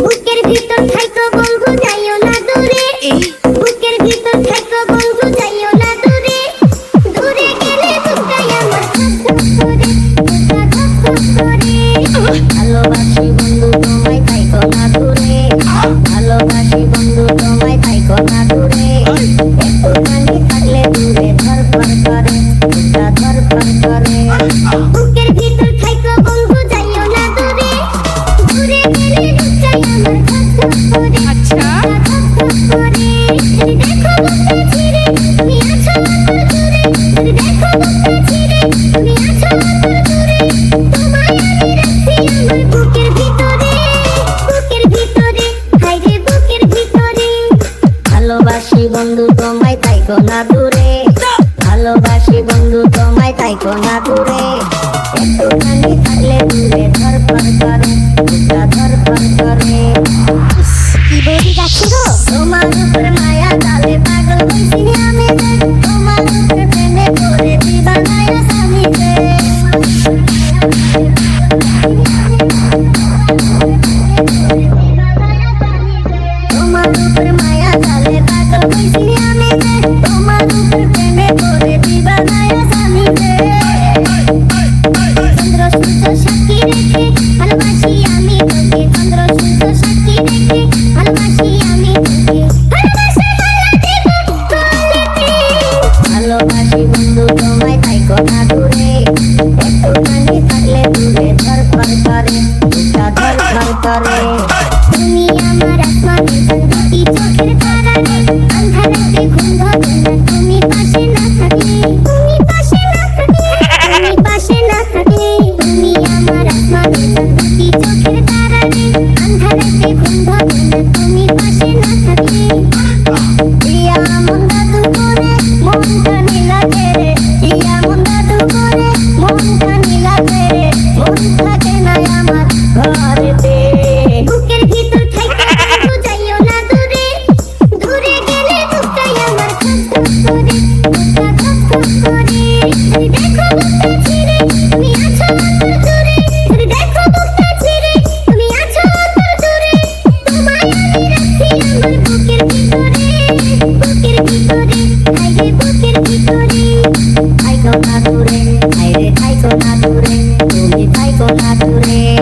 বুকের ভিতর থাইকো বন্ধু যাইও না দূরে। বুকের ভিতর থাইকো বন্ধু যাইও না দূরে। দূরে গেলে বুকটাই আমার ধক ধক করে বুকটা ধক ধক করে ভালোবাসি বন্ধু তোমায় থাইকো না দূরে। তাইকো না দূরে। ভালোবাসি বন্ধু তোমায় তাইকো না দূরে। একটুখানি থাকলে দূরে ধরপড় করে বুকটা ধরপড় করে। কি বলি যাচ্ছি গো? তোমার উপর মায়া জালে পাগল হইছি আমি তোমার উপর প্রেমে পড়ে দিবানায়া স্বামী বন্ধু তোমায় তাইকো না দূরে না দূরে তুমি থাইকো না দূরে